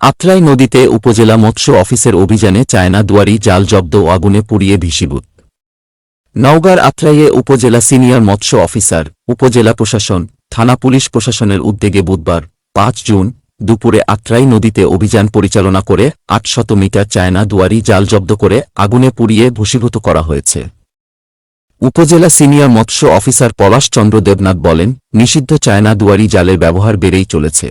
আত্রাই নদীতে উপজেলা মৎস্য অফিসের অভিযানে চায়না দুয়ারি জাল জব্দ আগুনে পুড়িয়ে ভীষীভূত নওগাঁর আত্রাইয়ে উপজেলা সিনিয়র মৎস্য অফিসার, উপজেলা প্রশাসন, থানা পুলিশ প্রশাসনের উদ্যোগে বুধবার, পাঁচ জুন, দুপুরে আত্রাই নদীতে অভিযান পরিচালনা করে আটশত মিটার চায়না দুয়ারি জাল জব্দ করে আগুনে পুড়িয়ে ভূষীভূত করা হয়েছে। উপজেলা সিনিয়র মৎস্য অফিসার পলাশ চন্দ্র দেবনাথ বলেন, নিষিদ্ধ চায়না দুয়ারি জালের ব্যবহার বেড়েই চলেছে।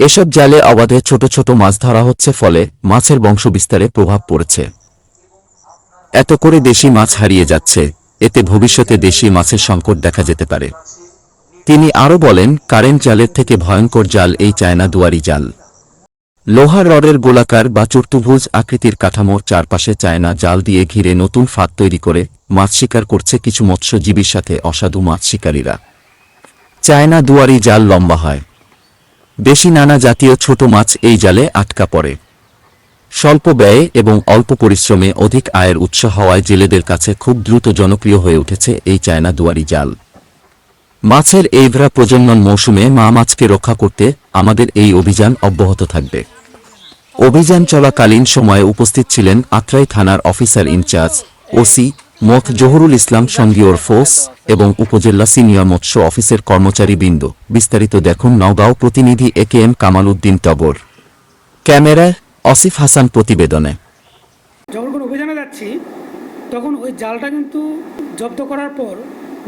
এসব জালে অবাধে ছোট ছোট মাছ ধরা হচ্ছে ফলে মাছের বংশবিস্তারে প্রভাব পড়েছে। এত করে দেশি মাছ হারিয়ে যাচ্ছে, এতে ভবিষ্যতে দেশি মাছের সংকট দেখা যেতে পারে। তিনি আরও বলেন, কারেন্ট জালের থেকে ভয়ঙ্কর জাল এই চায়না দুয়ারি জাল। লোহার রডের গোলাকার বা চতুর্ভুজ আকৃতির কাঠামোর চারপাশে চায়না জাল দিয়ে ঘিরে নতুন ফাঁদ তৈরি করে মাছ শিকার করছে কিছু মৎস্যজীবীর সাথে অসাধু মাছ শিকারীরা। চায়না দুয়ারি জাল লম্বা হয় দেশি নানা জাতীয় ছোট মাছ এই জালে আটকা পড়ে। স্বল্প ব্যয়ে এবং অল্প পরিশ্রমে অধিক আয়ের উৎস হওয়ায় জেলেদের কাছে খুব দ্রুত জনপ্রিয় হয়ে উঠেছে এই চায়না দুয়ারি জাল। মাছের এই ভরা প্রজনন মৌসুমে মা মাছকে রক্ষা করতে আমাদের এই অভিযান অব্যাহত থাকবে। অভিযান চলাকালীন সময়ে উপস্থিত ছিলেন আত্রাই থানার অফিসার ইনচার্জ ওসি মত জহুরুল ইসলাম সঙ্গীয়র ফোর্স এবং উপজেলা সিনিয়র মৎস্য অফিসের কর্মচারী বৃন্দ বিস্তারিত দেখুন নওগাঁও প্রতিনিধি A K M Kamal Uddin টবর ক্যামেরায় অসিফ হাসান প্রতিবেদনে। যখন কোনো অভিযানে যাচ্ছি, তখন ওই জালটা কিন্তু জব্দ করার পর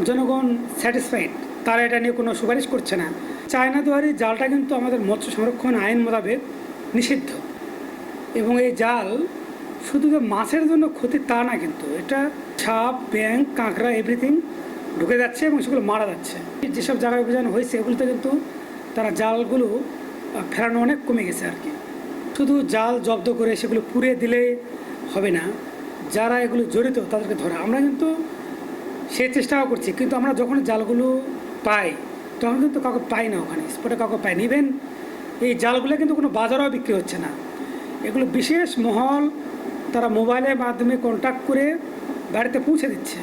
জনগণ স্যাটিসফাইড তারা এটা নিয়ে কোনো সুপারিশ করছে না। চায়না দুয়ারি জালটা কিন্তু আমাদের মৎস্য সংরক্ষণ আইন মোতাবেক নিষিদ্ধ। এবং এই জাল শুধু যে মাছের জন্য ক্ষতি তা না কিন্তু, এটা সাপ ব্যাং কাঁকড়া এভরিথিং ঢুকে যাচ্ছে এবং সেগুলো মারা যাচ্ছে। যেসব জায়গায় অভিযান হয়েছে, এগুলোতে কিন্তু তারা জালগুলো ফেরানো অনেক কমে গেছে আর কি। শুধু জাল জব্দ করে সেগুলো পুড়ে দিলে হবে না। যারা এগুলো জড়িত, তাদেরকে ধরা। আমরা কিন্তু সে চেষ্টাও করছি, কিন্তু আমরা যখন জালগুলো পাই, তখন কিন্তু কাউকে পাই না ওখানে। স্পটে কাউকে পাই নিবেন এই জালগুলো কিন্তু কোনো বাজারেও বিক্রি হচ্ছে না। এগুলো বিশেষ মহল তারা মোবাইলের মাধ্যমে কন্ট্যাক্ট করে বাড়িতে পৌঁছে দিচ্ছে।